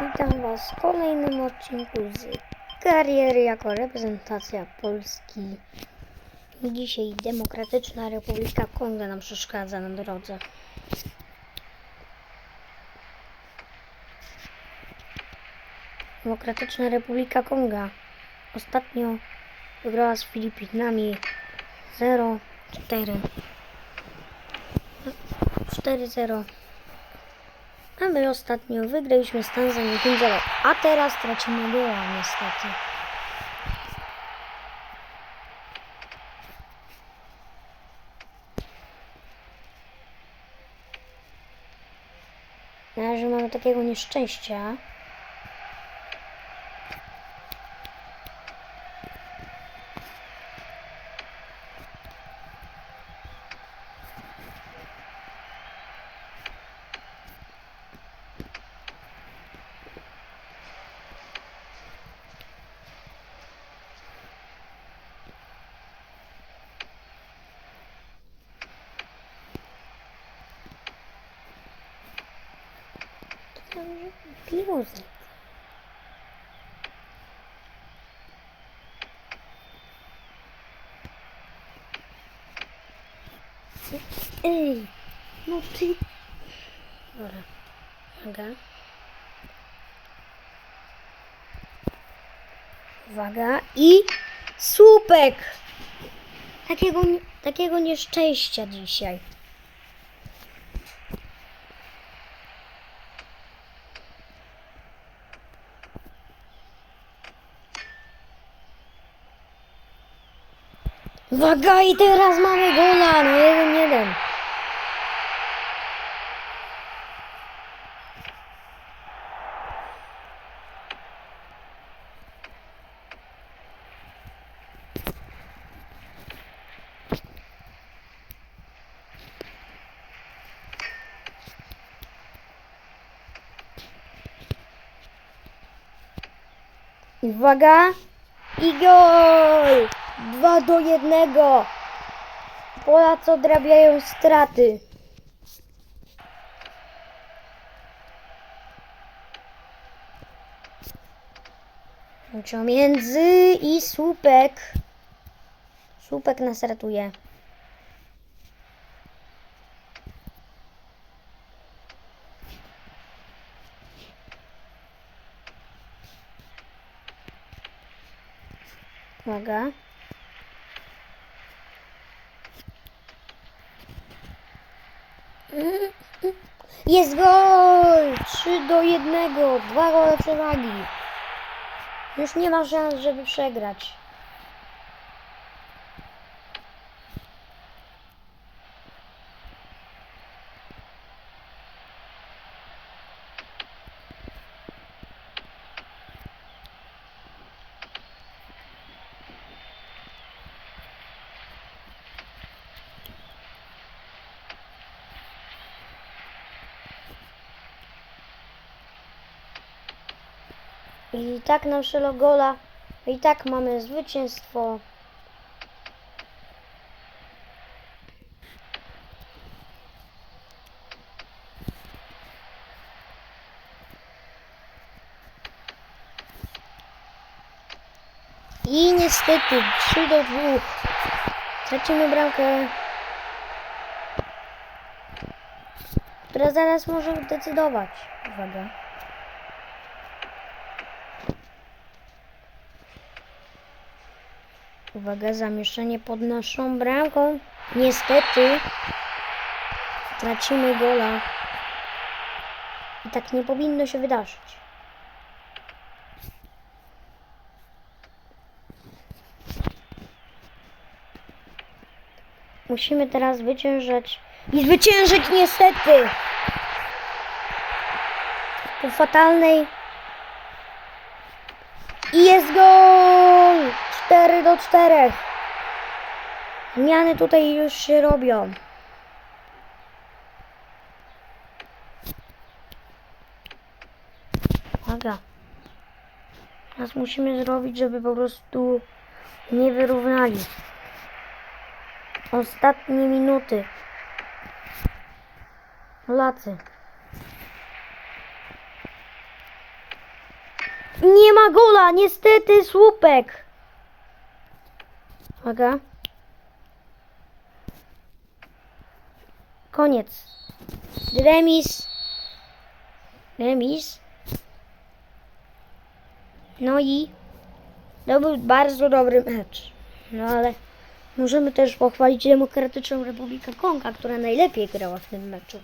Witam Was w kolejnym odcinku z kariery jako reprezentacja Polski. Dzisiaj Demokratyczna Republika Konga nam przeszkadza na drodze. Demokratyczna Republika Konga ostatnio wygrała z Filipinami 0-4. 4-0. A my ostatnio wygraliśmy z Tanzanią 5-0. A teraz tracimy goła niestety. Na razie mamy takiego nieszczęścia. Piłzy. Ej, no ty. Dobra. Uwaga. Uwaga i słupek. Takiego, takiego nieszczęścia dzisiaj. Uwaga i teraz mamy gola no jeden jeden. Uwaga i gol! Dwa do jednego. Polacy odrabiają straty. między i słupek. Słupek nas ratuje. Uwaga. Jest gol! 3 do 1. Dwa gole przewagi. Już nie ma szans, żeby przegrać. I tak nam szelo gola. I tak mamy zwycięstwo. I niestety 3 do 2. Tracimy bramkę. Która zaraz może decydować. Uwaga. Uwaga, zamieszanie pod naszą bramką. Niestety tracimy gola. I tak nie powinno się wydarzyć. Musimy teraz zwyciężać. I zwyciężyć niestety! Po fatalnej i jest gol! 4 do 4. Zmiany tutaj już się robią. Uwaga. Teraz musimy zrobić, żeby po prostu nie wyrównali. Ostatnie minuty. Polacy. Nie ma gola, niestety, słupek. Uwaga. Koniec. Remis. Remis. No i to był bardzo dobry mecz. No ale możemy też pochwalić Demokratyczną Republikę Konga, która najlepiej grała w tym meczu.